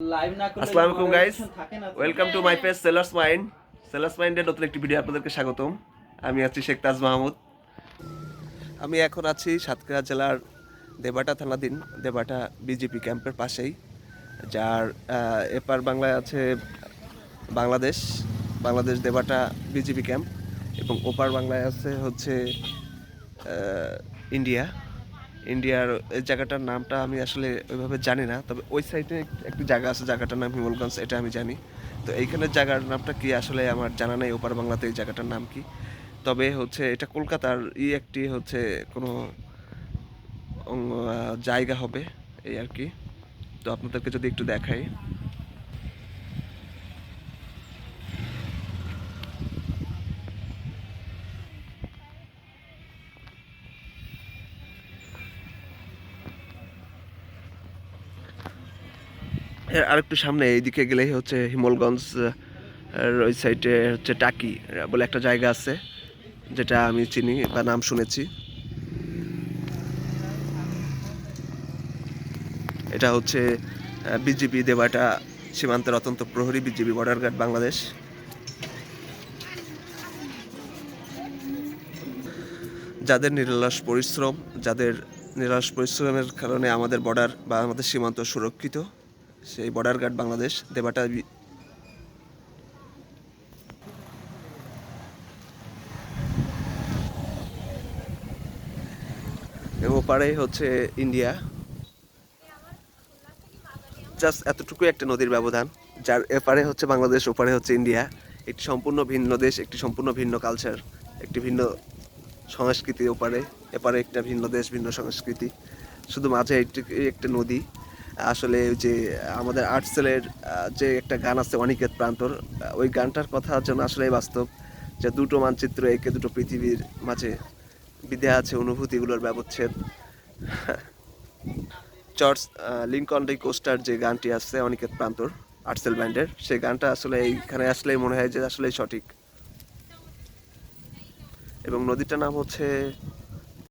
আসসালামু আলাইকুম guys. Welcome to my page sellers mind sellers মাইন্ডের নতুন একটি ভিডিও আপনাদেরকে স্বাগতম। আমি আছি শেখ তাজ মাহমুদ। আমি এখন আছি সাতক্ষীরা জেলার দেবাটা থানাধীন দেবাটা বিজেপি ক্যাম্পের পাশেই যার এপার বাংলায় আছে বাংলাদেশ বাংলাদেশ দেবাটা বিজেপি ক্যাম্প এবং ওপার বাংলায় আছে হচ্ছে ইন্ডিয়া। ইন্ডিয়ার জায়গাটার নামটা আমি আসলে ওইভাবে জানি না। তবে ওই সাইডে একটি জায়গা আছে, জায়গাটার নাম হিমলগঞ্জ, এটা আমি জানি। তো এইখানের জায়গার নামটা কি আসলে আমার জানা নেই, ওপার বাংলাতে এই জায়গাটার নাম কি? তবে হচ্ছে এটা কলকাতার ই একটি হচ্ছে কোনো জায়গা হবে, এই আর কি। তো আপনাদেরকে যদি একটু দেখাই। এর আরেকটু সামনে, এইদিকে গেলেই হচ্ছে হিমলগঞ্জ ওই সাইডে হচ্ছে টাকি, বলে একটা জায়গা আছে, যেটা আমি চিনি বা নাম শুনেছি। এটা হচ্ছে বিজিবি দেবাটা সীমান্তের অত্যন্ত প্রহরী বিজিবি বর্ডার গার্ড বাংলাদেশ। যাদের নিরলস পরিশ্রম, যাদের নিরলস পরিশ্রমের কারণে আমাদের বর্ডার বা আমাদের সীমান্ত সুরক্ষিত সেই বর্ডার গার্ড বাংলাদেশ, দেবাটা ওপারে হচ্ছে ইন্ডিয়া। জাস্ট এতটুকু একটা নদীর ব্যবধান, যার এপারে হচ্ছে বাংলাদেশ, ওপারে হচ্ছে ইন্ডিয়া। একটি সম্পূর্ণ ভিন্ন দেশ, একটি সম্পূর্ণ ভিন্ন কালচার একটি ভিন্ন সংস্কৃতি ওপারে, এপারে একটা ভিন্ন দেশ, ভিন্ন সংস্কৃতি। শুধু মাঝে একটি একটা নদী। আসলে যে, আমাদের আর্টসেলের যে একটা গান আছে, অনিকেত প্রান্তর ওই গানটার কথা যেন আসলে বাস্তব, যে দুটো মানচিত্র একে দুটো পৃথিবীর মাঝে বিদ্যা আছে, অনুভূতিগুলোর ব্যবচ্ছেদ। চর্চ লিঙ্কন ডি কোস্টার যে গানটি আছে, অনিকেত প্রান্তর আর্টসেল ব্যান্ডের সেই গানটা আসলে এইখানে আসলেই মনে হয় যে আসলে সঠিক। এবং নদীটার নাম হচ্ছে